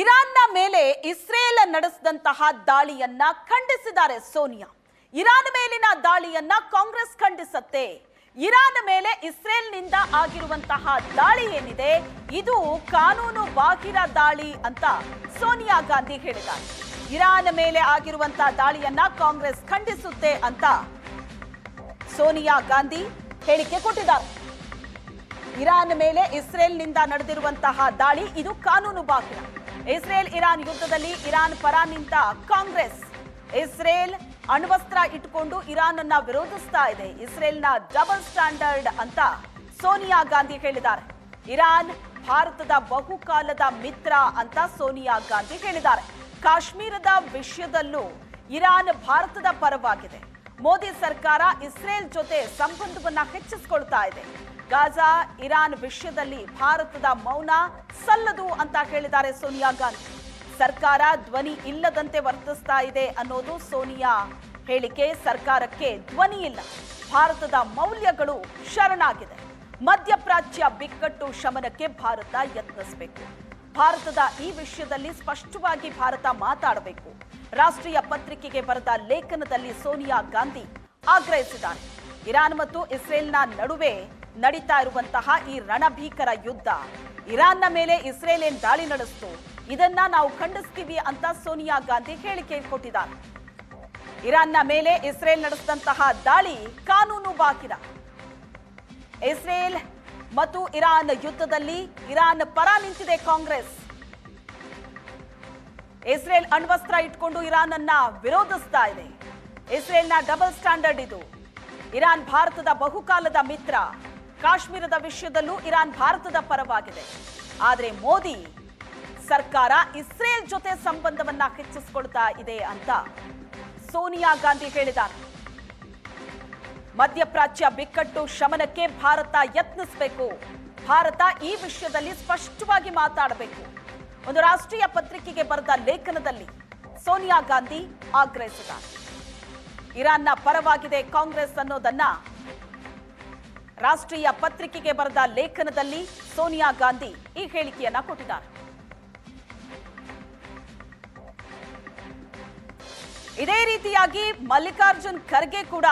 ಇರಾನ್ನ ಮೇಲೆ ಇಸ್ರೇಲ್ ನಡೆಸಿದಂತಹ ದಾಳಿಯನ್ನ ಖಂಡಿಸಿದ್ದಾರೆ ಸೋನಿಯಾ. ಇರಾನ್ ಮೇಲಿನ ದಾಳಿಯನ್ನ ಕಾಂಗ್ರೆಸ್ ಖಂಡಿಸತ್ತೆ. ಇರಾನ್ ಮೇಲೆ ಇಸ್ರೇಲ್ನಿಂದ ಆಗಿರುವಂತಹ ದಾಳಿ ಏನಿದೆ? ಇದು ಕಾನೂನು ಬಾಹಿರ ದಾಳಿ ಅಂತ ಸೋನಿಯಾ ಗಾಂಧಿ ಹೇಳಿದ್ದಾರೆ. ಇರಾನ್ ಮೇಲೆ ಆಗಿರುವಂತಹ ದಾಳಿಯನ್ನ ಕಾಂಗ್ರೆಸ್ ಖಂಡಿಸುತ್ತೆ ಅಂತ ಸೋನಿಯಾ ಗಾಂಧಿ ಹೇಳಿಕೆ ಕೊಟ್ಟಿದ್ದಾರೆ. ಇರಾನ್ ಮೇಲೆ ಇಸ್ರೇಲ್ನಿಂದ ನಡೆದಿರುವಂತಹ ದಾಳಿ ಇದು ಕಾನೂನು ಬಾಹಿರ. ಇಸ್ರೇಲ್, ಇರಾನ್ ಯುದ್ಧದಲ್ಲಿ ಇರಾನ್ ಪರ ನಿಂತ ಕಾಂಗ್ರೆಸ್. ಇಸ್ರೇಲ್ ಅಣ್ವಸ್ತ್ರ ಇಟ್ಕೊಂಡು ಇರಾನ್ ಅನ್ನ ವಿರೋಧಿಸ್ತಾ ಇದೆ. ಇಸ್ರೇಲ್ನ ಡಬಲ್ ಸ್ಟ್ಯಾಂಡರ್ಡ್ ಅಂತ ಸೋನಿಯಾ ಗಾಂಧಿ ಹೇಳಿದ್ದಾರೆ. ಇರಾನ್ ಭಾರತದ ಬಹುಕಾಲದ ಮಿತ್ರ ಅಂತ ಸೋನಿಯಾ ಗಾಂಧಿ ಹೇಳಿದ್ದಾರೆ. ಕಾಶ್ಮೀರದ ವಿಷಯದಲ್ಲೂ ಇರಾನ್ ಭಾರತದ ಪರವಾಗಿದೆ. ಮೋದಿ ಸರ್ಕಾರ ಇಸ್ರೇಲ್ ಜೊತೆ ಸಂಬಂಧವನ್ನ ಹೆಚ್ಚಿಸಿಕೊಳ್ತಾ ಇದೆ. ಗಾಜಾ, ಇರಾನ್ ವಿಷಯದಲ್ಲಿ ಭಾರತದ ಮೌನ ಸಲ್ಲದು ಅಂತ ಹೇಳಿದ್ದಾರೆ ಸೋನಿಯಾ ಗಾಂಧಿ. ಸರ್ಕಾರ ಧ್ವನಿ ಇಲ್ಲದಂತೆ ವರ್ತಿಸ್ತಾ ಇದೆ ಅನ್ನೋದು ಸೋನಿಯಾ ಹೇಳಿಕೆ ಸರ್ಕಾರಕ್ಕೆ ಧ್ವನಿ ಇಲ್ಲ. ಭಾರತದ ಮೌಲ್ಯಗಳು ಶರಣಾಗಿದೆ. ಮಧ್ಯಪ್ರಾಚ್ಯ ಬಿಕ್ಕಟ್ಟು ಶಮನಕ್ಕೆ ಭಾರತ ಯತ್ನಿಸಬೇಕು. ಭಾರತದ ಈ ವಿಷಯದಲ್ಲಿ ಸ್ಪಷ್ಟವಾಗಿ ಭಾರತ ಮಾತಾಡಬೇಕು. ರಾಷ್ಟ್ರೀಯ ಪತ್ರಿಕೆಗೆ ಬರೆದ ಲೇಖನದಲ್ಲಿ ಸೋನಿಯಾ ಗಾಂಧಿ ಆಗ್ರಹಿಸಿದ್ದಾರೆ. ಇರಾನ್ ಮತ್ತು ಇಸ್ರೇಲ್ನ ನಡುವೆ ನಡೀತಾ ಇರುವಂತಹ ಈ ರಣಭೀಕರ ಯುದ್ಧ, ಇರಾನ್ನ ಮೇಲೆ ಇಸ್ರೇಲ್ ಏನ್ ದಾಳಿ ನಡೆಸಿತು. ಇದನ್ನ ನಾವು ಖಂಡಿಸ್ತೀವಿ ಅಂತ ಸೋನಿಯಾ ಗಾಂಧಿ ಹೇಳಿಕೆ ಕೊಟ್ಟಿದ್ದಾರೆ. ಇರಾನ್ನ ಮೇಲೆ ಇಸ್ರೇಲ್ ನಡೆಸಿದಂತಹ ದಾಳಿ ಕಾನೂನು ಬಾಕಿದ. ಇಸ್ರೇಲ್ ಮತ್ತು ಇರಾನ್ ಯುದ್ಧದಲ್ಲಿ ಇರಾನ್ ಪರ ನಿಂತಿದೆ ಕಾಂಗ್ರೆಸ್. ಇಸ್ರೇಲ್ ಅಣ್ವಸ್ತ್ರ ಇಟ್ಕೊಂಡು ಇರಾನ್ ಅನ್ನ ವಿರೋಧಿಸ್ತಾ ಇದೆ. ಇಸ್ರೇಲ್ನ ಡಬಲ್ ಸ್ಟ್ಯಾಂಡರ್ಡ್ ಇದು. ಇರಾನ್ ಭಾರತದ ಬಹುಕಾಲದ ಮಿತ್ರ. ಕಾಶ್ಮೀರದ ವಿಷಯದಲ್ಲೂ ಇರಾನ್ ಭಾರತದ ಪರವಾಗಿದೆ. ಆದರೆ ಮೋದಿ ಸರ್ಕಾರ ಇಸ್ರೇಲ್ ಜೊತೆ ಸಂಬಂಧವನ್ನ ಹೆಚ್ಚಿಸಿಕೊಳ್ತಾ ಇದೆ ಅಂತ ಸೋನಿಯಾ ಗಾಂಧಿ ಹೇಳಿದ್ದಾರೆ. ಮಧ್ಯಪ್ರಾಚ್ಯ ಬಿಕ್ಕಟ್ಟು ಶಮನಕ್ಕೆ ಭಾರತ ಯತ್ನಿಸಬೇಕು. ಭಾರತ ಈ ವಿಷಯದಲ್ಲಿ ಸ್ಪಷ್ಟವಾಗಿ ಮಾತಾಡಬೇಕು. ಒಂದು ರಾಷ್ಟ್ರೀಯ ಪತ್ರಿಕೆಗೆ ಬರೆದ ಲೇಖನದಲ್ಲಿ ಸೋನಿಯಾ ಗಾಂಧಿ ಆಗ್ರಹಿಸಿದ್ದಾರೆ. ಇರಾನ್ನ ಪರವಾಗಿದೆ ಕಾಂಗ್ರೆಸ್ ಅನ್ನೋದನ್ನ. ರಾಷ್ಟ್ರೀಯ ಪತ್ರಿಕೆಗೆ ಬರೆದ ಲೇಖನದಲ್ಲಿ ಸೋನಿಯಾ ಗಾಂಧಿ ಈ ಹೇಳಿಕೆಯನ್ನ ಕೊಟ್ಟಿದ್ದಾರೆ. ಇದೇ ರೀತಿಯಾಗಿ ಮಲ್ಲಿಕಾರ್ಜುನ್ ಖರ್ಗೆ ಕೂಡ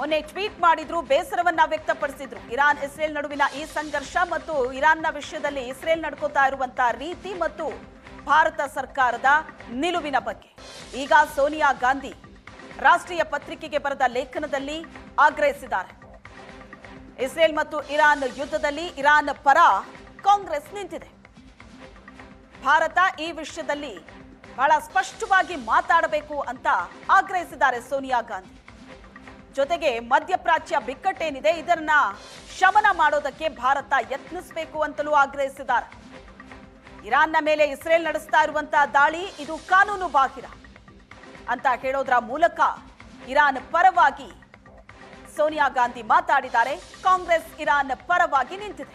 ಮೊನ್ನೆ ಟ್ವೀಟ್ ಮಾಡಿದ್ರು, ಬೇಸರವನ್ನ ವ್ಯಕ್ತಪಡಿಸಿದ್ರು. ಇರಾನ್, ಇಸ್ರೇಲ್ ನಡುವಿನ ಈ ಸಂಘರ್ಷ ಮತ್ತು ಇರಾನ್ನ ವಿಷಯದಲ್ಲಿ ಇಸ್ರೇಲ್ ನಡ್ಕೋತಾ ಇರುವಂತಹ ರೀತಿ ಮತ್ತು ಭಾರತ ಸರ್ಕಾರದ ನಿಲುವಿನ ಬಗ್ಗೆ. ಈಗ ಸೋನಿಯಾ ಗಾಂಧಿ ರಾಷ್ಟ್ರೀಯ ಪತ್ರಿಕೆಗೆ ಬರೆದ ಲೇಖನದಲ್ಲಿ ಆಗ್ರಹಿಸಿದ್ದಾರೆ. ಇಸ್ರೇಲ್ ಮತ್ತು ಇರಾನ್ ಯುದ್ಧದಲ್ಲಿ ಇರಾನ್ ಪರ ಕಾಂಗ್ರೆಸ್ ನಿಂತಿದೆ. ಭಾರತ ಈ ವಿಷಯದಲ್ಲಿ ಬಹಳ ಸ್ಪಷ್ಟವಾಗಿ ಮಾತಾಡಬೇಕು ಅಂತ ಆಗ್ರಹಿಸಿದ್ದಾರೆ ಸೋನಿಯಾ ಗಾಂಧಿ. ಜೊತೆಗೆ ಮಧ್ಯಪ್ರಾಚ್ಯ ಬಿಕ್ಕಟ್ಟೇನಿದೆ, ಇದನ್ನ ಶಮನ ಮಾಡೋದಕ್ಕೆ ಭಾರತ ಯತ್ನಿಸಬೇಕು ಅಂತಲೂ ಆಗ್ರಹಿಸಿದ್ದಾರೆ. ಇರಾನ್ನ ಮೇಲೆ ಇಸ್ರೇಲ್ ನಡೆಸ್ತಾ ಇರುವಂತಹ ದಾಳಿ, ಇದು ಕಾನೂನು ಬಾಹಿರ ಅಂತ ಹೇಳೋದ್ರ ಮೂಲಕ ಇರಾನ್ ಪರವಾಗಿ ಸೋನಿಯಾ ಗಾಂಧಿ ಮಾತಾಡಿದ್ದಾರೆ. ಕಾಂಗ್ರೆಸ್ ಇರಾನ್ ಪರವಾಗಿ ನಿಂತಿದೆ.